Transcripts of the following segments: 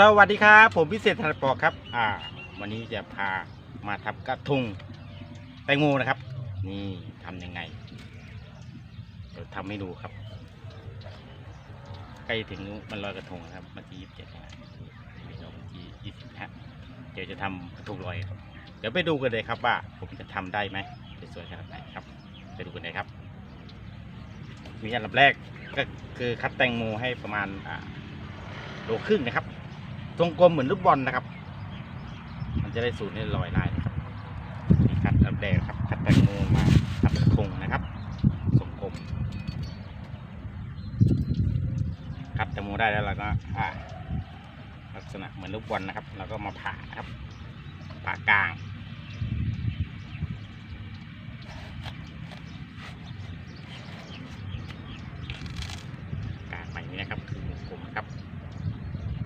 สวัสดีครับ ผมพิเศษธนปอครับ อ่า วันนี้จะพามาทำกระทงแตงโมนะครับ นี่ทำยังไง เดี๋ยวทำให้ดูครับ ใกล้ถึงมันลอยกระทงครับวันที่ยี่สิบเจ็ดนะนี่เราวันที่ยี่สิบฮะเดี๋ยวจะทำกระทงลอยครับ เดี๋ยวไปดูกันเลยครับว่าผมจะทำได้ไหมจะสวยขนาดไหนครับ ไปดูกันเลยครับมีอันดับแรกก็คือคัดแตงโมให้ประมาณอ่าโลครึ่งนะครับ ทรงกลมเหมือนลูกบอลนะครับ มันจะได้สูตรให้ลอยลายนะครับมีคัดอันดับแรกครับคัดแตงโมมาทำกระทงนะครับทรงกลมคัดแตงโมได้แล้วเราก็อ่าลักษณะเหมือนลูกบอลนะครับ เราก็มาผ่านะครับผ่ากลางกลากใหม่นี้นะครับ คือวงกลมครับ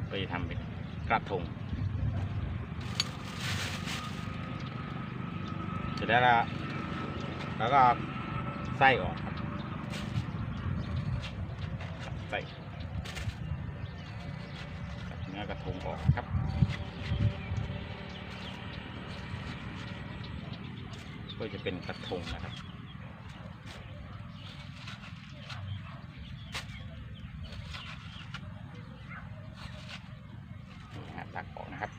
เพื่อจะทำเป็น กระทงเสร็จแล้วแล้วก็ไส้ออกครับไส้เนื้อกระทงออกครับเพื่อจะเป็นกระทงนะครับ นี่ฮะตักออกนะครับ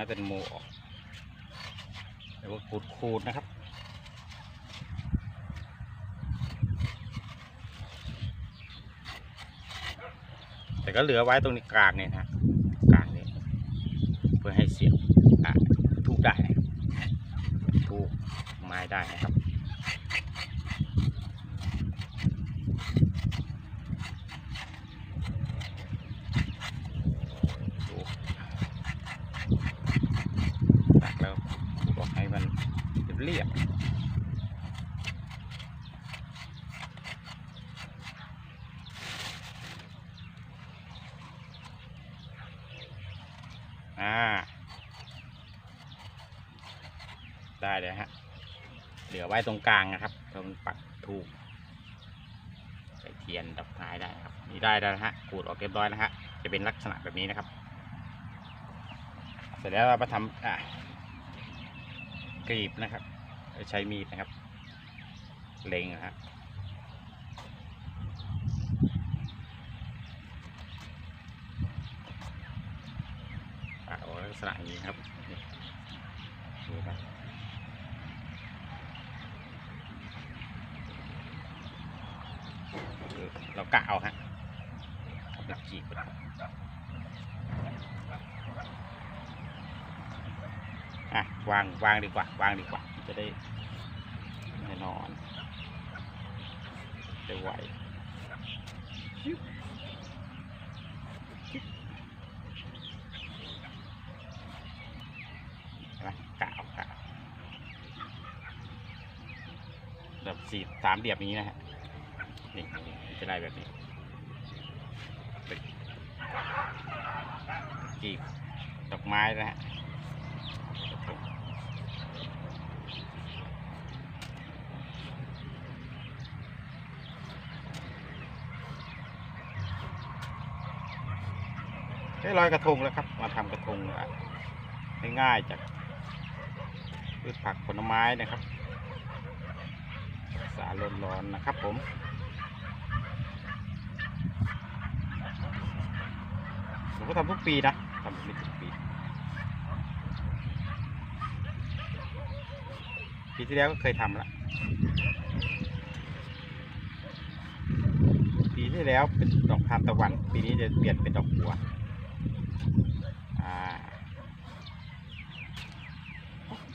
ตักเนื้อแตงโมออกแล้วก็ขูดนะครับ แต่ก็เหลือไว้ตรงนี้กลางเนี่ยนะกลางเนี่ยเพื่อให้เสียบทุกได้ทุกไม้ได้นะครับ ดูตักแล้วบอกให้มัน เรียบอ่า ได้เลยฮะ เหลือไว้ตรงกลางนะครับตรงปักถูกใส่เทียนดอกไม้ได้ครับ นี่ได้แล้วนะฮะขูดออกเรียบร้อยนะฮะ จะเป็นลักษณะแบบนี้นะครับ เสร็จแล้วเรามาทำอะ กรีบนะครับ ใช้มีดนะครับ เล็งนะฮะลักษณะอย่างนี้ครับนี่ครับเรากะเอาฮะกับหลักขีด อะวางวางดีกว่าวางดีกว่า จะได้แน่นอนได้ไวกะเอากะเอาแบบสี่สามเหลี่ยมนี้นะฮะนี่จะได้แบบนี้เป็นกีบดอกไม้นะฮะ ได้ลอยกระทงแล้วครับ มาทำกระทงะง่ายๆจากพืชผักผลไม้นะครับรักษาร้อนๆนะครับผมผมก็ทำทุกปีนะทำทุกปี ปีที่แล้วก็เคยทำละปีที่แล้วเป็นดอกทานตะวัน ปีนี้จะเปลี่ยนเป็นดอกบัว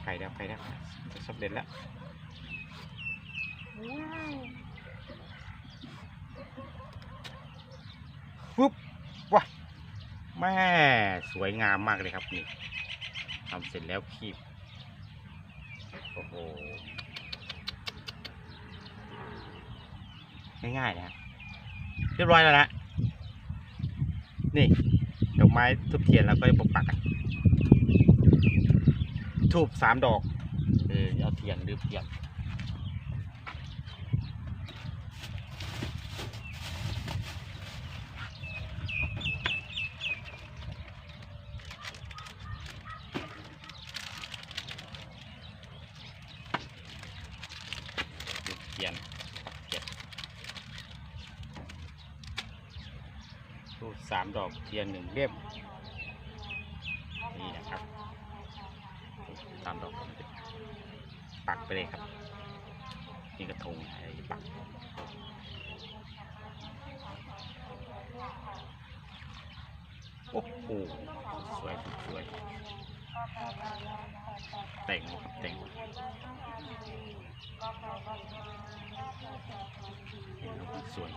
ไก่แล้วไก่แล้วจะสำเร็จแล้วปุ๊บว้าแม่สวยงามมากเลยครับนี่ทำเสร็จแล้วคีบโอ้โหง่ายๆนะเรียบร้อยแล้วนะนี่ ไม้ทุบเทียนแล้วก็ปกปักทูบสามดอก เออเอาเทียนหรือเทียน ทูบสามดอกเทียนหนึ่งเล่มนี่นะครับสามดอกปักไปเลยครับนี่กระทงอะไรปักโอ้โหสวยสวยแต่งครับแต่งสวย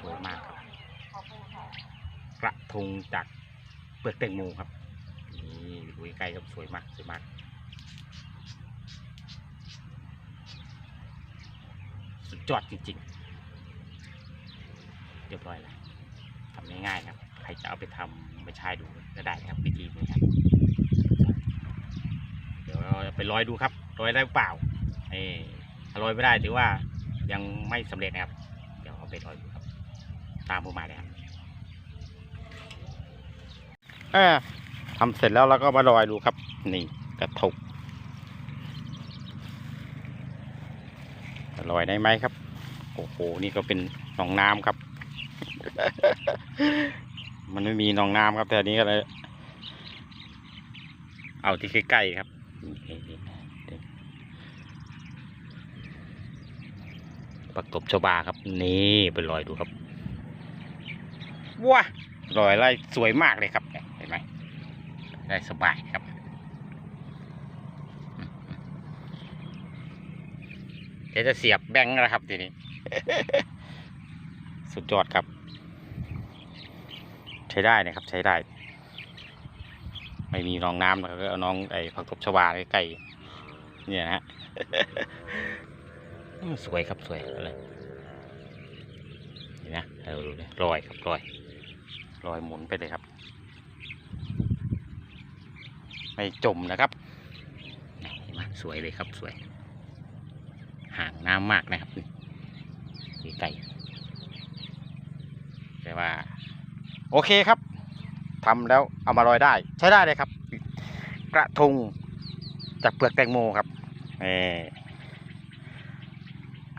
สวยมากครับ กระทงจากเปลือกแตงโมครับ นี่ดูใกล้ครับสวยมากสวยมากสุดยอดจริงๆเรียบร้อยแล้วทำง่ายๆครับ ใครจะเอาไปทำไปใช้ดูก็ได้ครับวิธีนี้ครับ เดี๋ยวเราไปลอยดูครับลอยได้หรือเปล่าเออถ้ลอยไม่ได้ถือว่ายังไม่สำเร็จนะครับ ไปลอยครับ ตามผมมาเลยครับเออทำเสร็จแล้วเราก็มาลอยดูครับ นี่กระทงจะลอยได้ไหมครับ โอ้โห นี่ก็เป็นหนองน้ำครับ มันไม่มีหนองน้ำครับแต่อันนี้ก็เลย เอาที่ใกล้ๆครับนี่นี่นี่ ปักตบชาวบ้าครับ นี่ไปลอยดูครับว้าลอยไล่สวยมากเลยครับเห็นไหมได้สบายครับเดี๋ยวจะเสียบแบงค์แล้วครับทีนี้ สุดยอดครับ ใช้ได้นะครับ ใช้ได้ ไม่มีน้องน้ำแล้วก็เอาน้องไอ้ผักตบชวาใกล้ๆเนี่ยนะฮะ สวยครับสวยอะไรเห็นนะเราดูเลยลอยครับลอยลอยหมุนไปเลยครับ ไม่จมนะครับนี่เห็นไหมสวยเลยครับสวย ห่างน้ำมากนะครับนี่ไกลแต่ว่า โอเคครับทำแล้วเอามาลอยได้ ใช้ได้เลยครับ กระทงจากเปลือกแตงโมครับเออ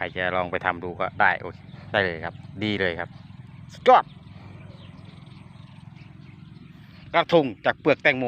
รจะลองไปทำดูก็ได้โอเคได้เลยครับ ดีเลยครับสุดยอดกระทงจากเปลือกแตงโม